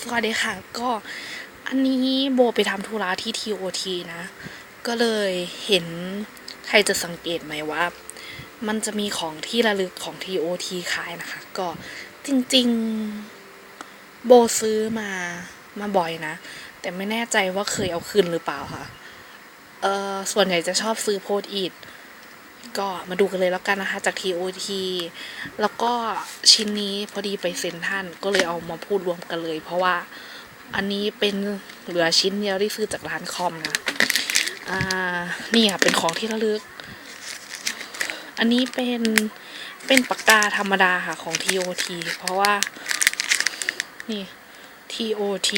สวัสดีค่ะ ก็อันนี้โบไปทำธุระที่ TOT นะ ก็เลยเห็นใครจะสังเกตไหมว่า มันจะมีของที่ระลึกของ TOT ขายนะคะ ก็จริงๆ โบซื้อมามาบ่อยนะ แต่ไม่แน่ใจว่าเคยเอาคืนหรือเปล่าค่ะ เออส่วนใหญ่จะชอบซื้อโพสอีท ก็มาดูกันเลยแล้วกันนะคะ จาก TOT แล้วก็ชิ้นนี้พอดีไปเซ็นทรันก็เลยเอามาพูดรวมกันเลย เพราะว่าอันนี้เป็นเหลือชิ้นเดียวที่ซื้อจากร้านคอมนะ อ่า นี่ค่ะ เป็นของที่ระลึก อันนี้เป็นเป็นปากกาธรรมดาค่ะของ TOT เพราะว่า นี่ TOT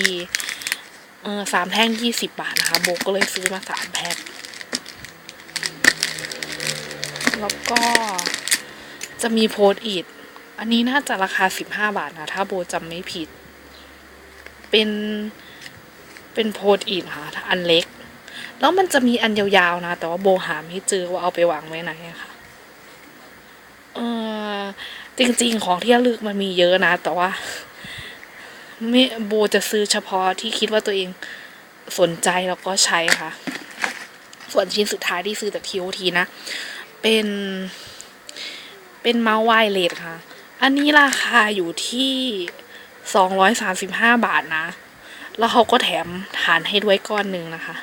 เออสามแท่งยี่สิบบาทนะคะโบก็เลยซื้อมาสามแพ็ค แล้วก็จะมีโพสอีทอันนี้น่าจะราคาสิบห้าบาทนะถ้าโบจำไม่ผิด เป็นเป็นโพสอีทค่ะอันเล็ก แล้วมันจะมีอันยาวๆนะ แต่ว่าโบหาไม่เจอว่าเอาไปวางไว้ไหนค่ะเออจริงๆของที่ระลึกมันมีเยอะนะ แต่ว่าไม่โบจะซื้อเฉพาะที่คิดว่าตัวเองสนใจแล้วก็ใช้ค่ะ ส่วนชิ้นสุดท้ายที่ซื้อจากทีโอทีนะ เป็น เป็นเมาส์ไวเลสค่ะ อันนี้ราคาอยู่ที่สองร้อยสามสิบห้าบาทนะ แล้วเขาก็แถมฐานให้ด้วยก้อนหนึ่งนะคะ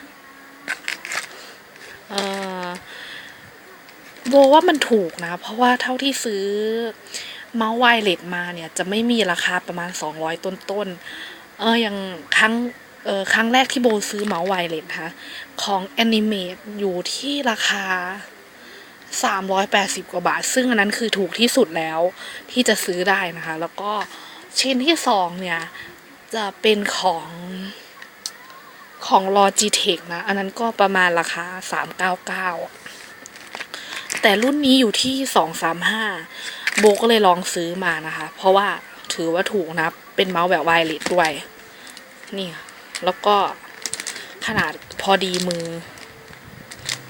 เออโบว่ามันถูกนะ เพราะว่าเท่าที่ซื้อเมาส์ไวเลสมาเนี่ย จะไม่มีราคาประมาณสองร้อยต้นๆ เอออย่างครั้งเออครั้งแรกที่โบซื้อเมาส์ไวเลสนะคะของ Animate อยู่ที่ราคา 380 กว่าบาท ซึ่งอันนั้นคือถูกที่สุดแล้วที่จะซื้อได้นะคะ แล้วก็ชิ้นที่สองเนี่ย จะเป็นของของ Logitech นะ อันนั้นก็ประมาณราคา 399 แต่รุ่นนี้อยู่ที่ 235 โบก็เลยลองซื้อมานะคะ เพราะว่าถือว่าถูกนะ เป็นเมาส์แบบไวเลสด้วย นี่ แล้วก็ขนาดพอดีมือ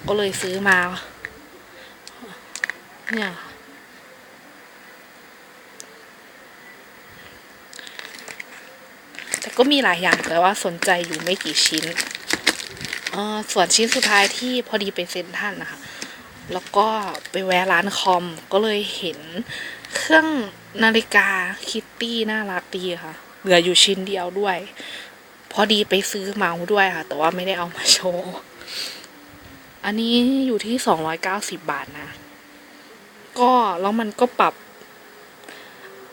ก็เลยซื้อมา เนี่ยแต่ก็มีหลายอย่างแต่ว่าสนใจอยู่ไม่กี่ชิ้นส่วนชิ้นสุดท้ายที่พอดีไปเซ็นทรันนะคะ แล้วก็ไปแวะร้านคอมก็เลยเห็นเครื่องนาฬิกาคิตตี้น่ารักดีค่ะ เหลืออยู่ชิ้นเดียวด้วย พอดีไปซื้อเมาส์ด้วยค่ะ แต่ว่าไม่ได้เอามาโชว์ อันนี้อยู่ที่สองร้อยเก้าสิบบาทนะ ก็แล้วมันก็ปรับ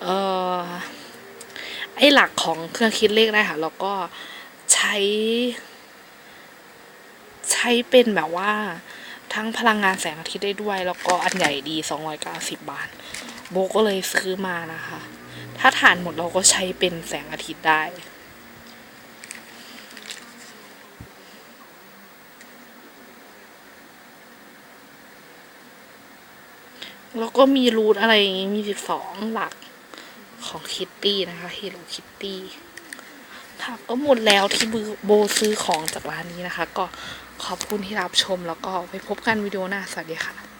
เอ่อ ไอหลักของเครื่องคิดเลขได้ค่ะ แล้วก็ใช้ ใช้เป็นแบบว่า ทั้งพลังงานแสงอาทิตย์ได้ด้วย แล้วก็อันใหญ่ดี 290 บาท โบก็เลยซื้อมานะคะ ถ้าฐานหมดเราก็ใช้เป็นแสงอาทิตย์ได้ แล้วก็มีรูทอะไรอย่างงี้ มีสิบสองหลักของคิตตี้นะคะเฮโลคิตตี้ค่ะก็หมดแล้วที่โบซื้อของจากร้านนี้นะคะ ก็ขอบคุณที่รับชมแล้วก็ไปพบกันวิดีโอหน้า สวัสดีค่ะ